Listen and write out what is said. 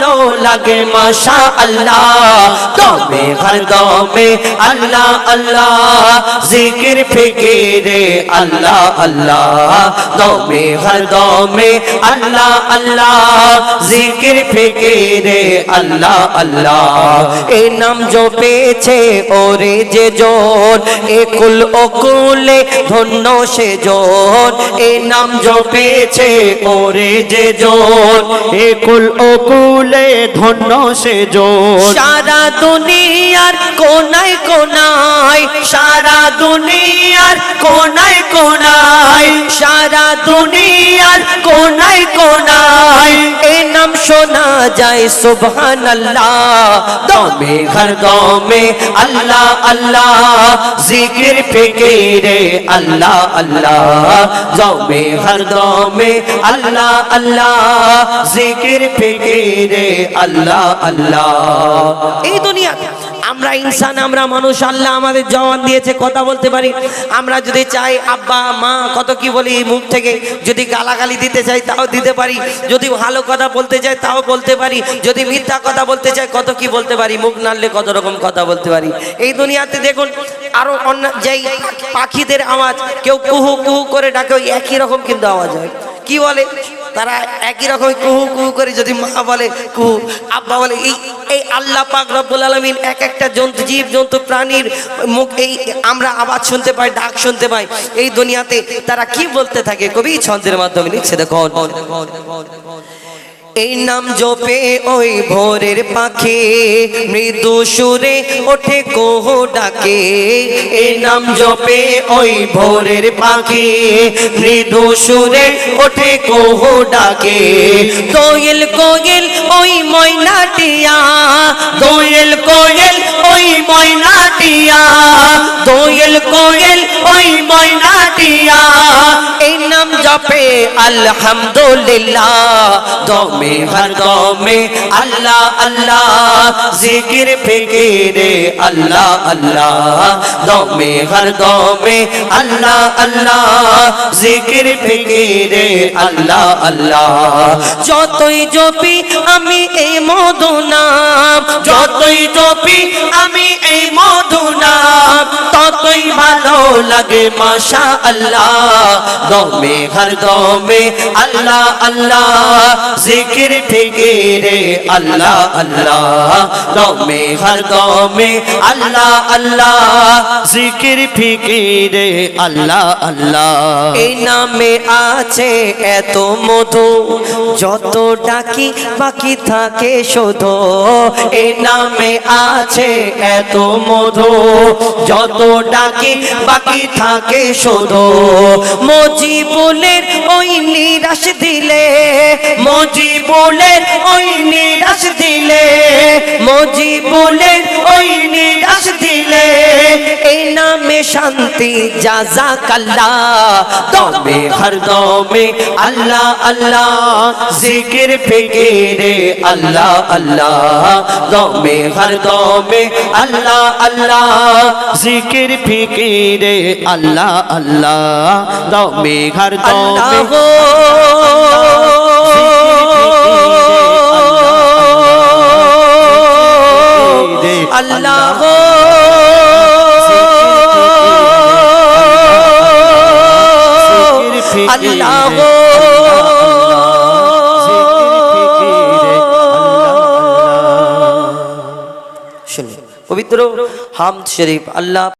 ভালো লাগে মাশা আল্লাহ দমে হর দমে, আল্লাহ আল্লাহ। জিকির, ফিকিরে, আল্লাহ আল্লাহ। দমে হর দমে, আল্লাহ আল্লাহ। জিকির, ফিকিরে, আল্লাহ আল্লাহ। এই নাম জপেছে ওরে যে জন একুল অকুলে ধন্য সে জন। এই নাম জপেছে ওরে যে জন একুল অকুলে ধন্য সে সারা দুনিয়ার কোনায় কোনায় সারা দুনিয়ার কোনায় কোনায় সারা দুনিয়ার কোনায় কোনায়। নাম শোনা যায় সুবহান আল্লাহ দমে ঘর, দমে আল্লাহ আল্লাহ। জিকির ফিকিরে আল্লাহ আল্লাহ। দমে ঘর, দমে আল্লাহ আল্লাহ। জিকির ফিকিরে আল্লাহ আল্লাহ। এই দুনিয়া আমরা ইনসান, আমরা মানুষ, আল্লাহ আমাদের জবান দিয়েছে, কথা বলতে পারি। আমরা যদি চাই, আব্বা, মা, কত কি বলি, মুখ থেকে যদি গালাগালি দিতে চাই, তাও দিতে পারি। যদি ভালো কথা বলতে চাই, তাও বলতে পারি। যদি মিথ্যা কথা বলতে চাই, কত কি বলতে পারি। মুখ নাড়লে কত রকম কথা বলতে পারি। এই দুনিয়াতে দেখুন, আরও অন্য যেই পাখিদের আওয়াজ, কেউ কুহু কুহু করে ডাকে, ওই একই রকম কিন্তু আওয়াজ হয়। কি বলে? তারা একই রকম কুহু কুহু করে যদি মা বলে, কুহু, আব্বা বলে, এই এই আল্লাহ পাক রব্বুল আলমিন এক একটা জন্তু, জীব, জন্তু, প্রাণীর মুখ, এই আমরা আওয়াজ শুনতে পাই, ডাক শুনতে পাই। এই দুনিয়াতে তারা কি বলতে থাকে? কবি ছন্দের মাধ্যমে লিখছে দেখুন। এই নাম জপে ওই ভোরের পাখি। মৃদু সুরে ওঠে কোহ ডাকে। এই নাম জপে ওই ভোরের পাখি। মৃদু সুরে ওঠে কোহ ডাকে। দোয়েল কোয়েল ওই ময়নাটিয়া দোয়েল কোয়েল ওই ময়নাটিয়া দোয়েল কোয়েল ওই ময়নাটিয়া এই নাম জপে, আলহামদুলিল্লাহ। দমে হর দমে, আল্লাহ আল্লাহ। জিকির, ফিকিরে, আল্লাহ আল্লাহ। দমে হর দমে, আল্লাহ আল্লাহ। জিকির, ফিকিরে, আল্লাহ আল্লাহ। যতই জপি আমি এই মধু নাম যতই জপি আমি এই মধু নাম ভালো লাগে মাশা আল্লাহ দমে, হর দমে, আল্লাহ আল্লাহ। জিকির ফিকিরে আল্লাহ আল্লাহ। দমে, হর দমে, আল্লাহ আল্লাহ। জিকির ফিকিরে আল্লাহ আল্লাহ। এই নামে আছে এত মধু, যত ডাকি বাকি থাকে শুধু। এই নামে আছে এত মধু, যত ডাকি বাকি থাকে শুধু। মজিবুলের ওই নিরাশ দিলে মজিবুলের ওই নিরাশ দিলে মজিবুলের ওই নিরাশ এই নামে শান্তি জাজা কাল্লা দমে হর দমে আল্লাহ আল্লাহ। জিকির ফিকিরে আল্লাহ আল্লাহ। দমে হর দমে আল্লাহ আল্লাহ। জিকির ফিকিরে আল্লাহ আল্লাহ। দমে ঘর দমে আল্লাহ আল্লাহ। আল্লাহ পবিত্র হাম শরীফ আল্লাহ